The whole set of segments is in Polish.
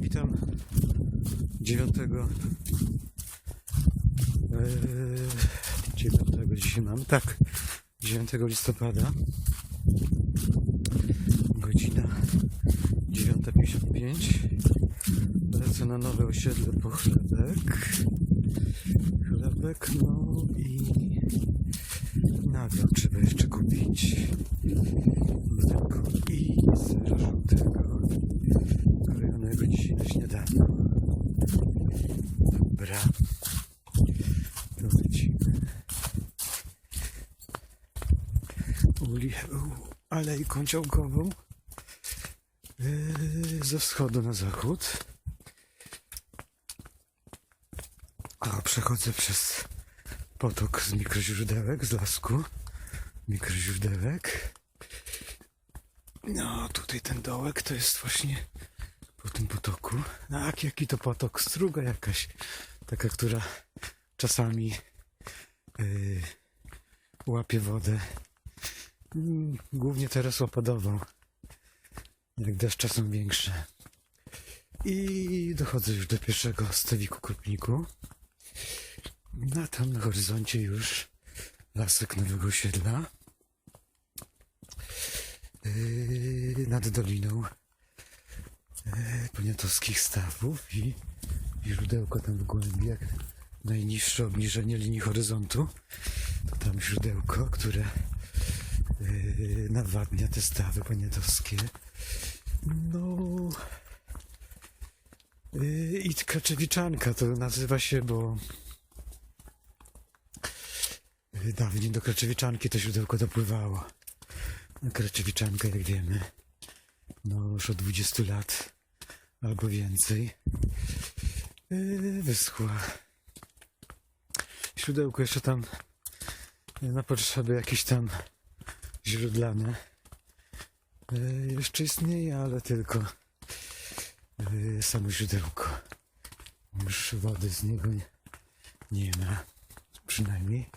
Witam 9 eee, 9 dzisiaj mamy, tak 9 listopada godzina 9.55 lecę na nowe osiedle po chlebek chlebek no i nagram trzeba jeszcze kupić i sera żółtego krojonego dzisiaj na śniadanie dobra. To lecimy Uli, u, alejką działkową yy, ze wschodu na zachód. A przechodzę przez potok z mikroźródełek z lasku mikroźródełek no tutaj ten dołek to jest właśnie po tym potoku tak jaki to potok struga jakaś taka która czasami yy, łapie wodę Mm, Głównie teraz opadową. Jak deszcze są większe. I dochodzę już do pierwszego stawiku krupniku. A tam na horyzoncie już lasek Nowego Osiedla. Yy, nad doliną yy, poniatowskich stawów i źródełko tam w głębi, jak najniższe obniżenie linii horyzontu. To tam źródełko, które yy, nawadnia te stawy poniatowskie. No. I Kraczewiczanka to nazywa się, bo dawniej do Kraczewiczanki to źródełko dopływało. Kraczewiczanka, jak wiemy, no już od 20 lat albo więcej yy, wyschła. Źródełko jeszcze tam yy, na potrzeby jakieś tam źródlane yy, jeszcze istnieje, ale tylko samo źródełko. Już wody z niego nie, nie ma. Przynajmniej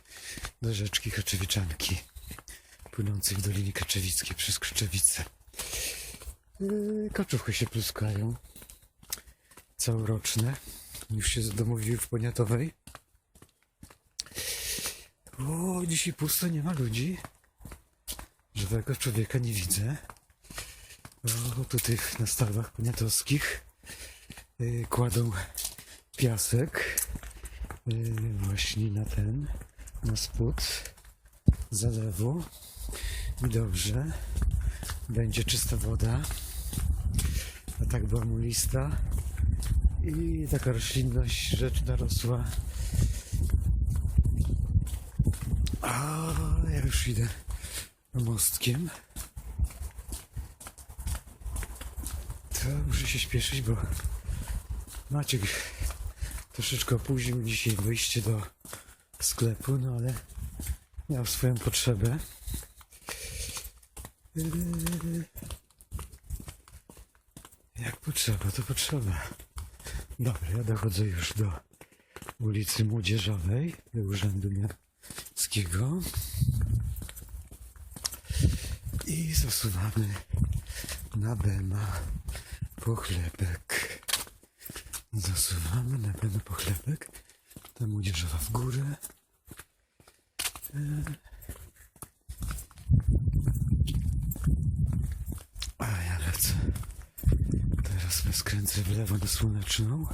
do rzeczki Kraczewiczanki płynącej w Dolinie Kraczewickiej przez Kraczewice. Yy, kaczuchy się pluskają. Całoroczne. Już się domówiły w Poniatowej. O, dzisiaj pusto, nie ma ludzi. Żywego człowieka nie widzę. O, tutaj na stawach poniatowskich yy, kładą piasek yy, właśnie na ten, na spód zalewu. Dobrze. Będzie czysta woda. A tak była mu lista. I taka roślinność rzeczna rosła. A ja już idę mostkiem. To muszę się śpieszyć, bo Maciek troszeczkę opóźnił dzisiaj wyjście do sklepu, no ale miał swoją potrzebę. Jak potrzeba, to potrzeba. Dobra, ja dochodzę już do ulicy Młodzieżowej, do Urzędu Miarskiego. I zasuwamy na Bema po chlebek. Zasuwamy na Bema po chlebek. Ta młodzieżowa w górę. A ja lecę. Teraz my skręcę w lewo na słoneczną.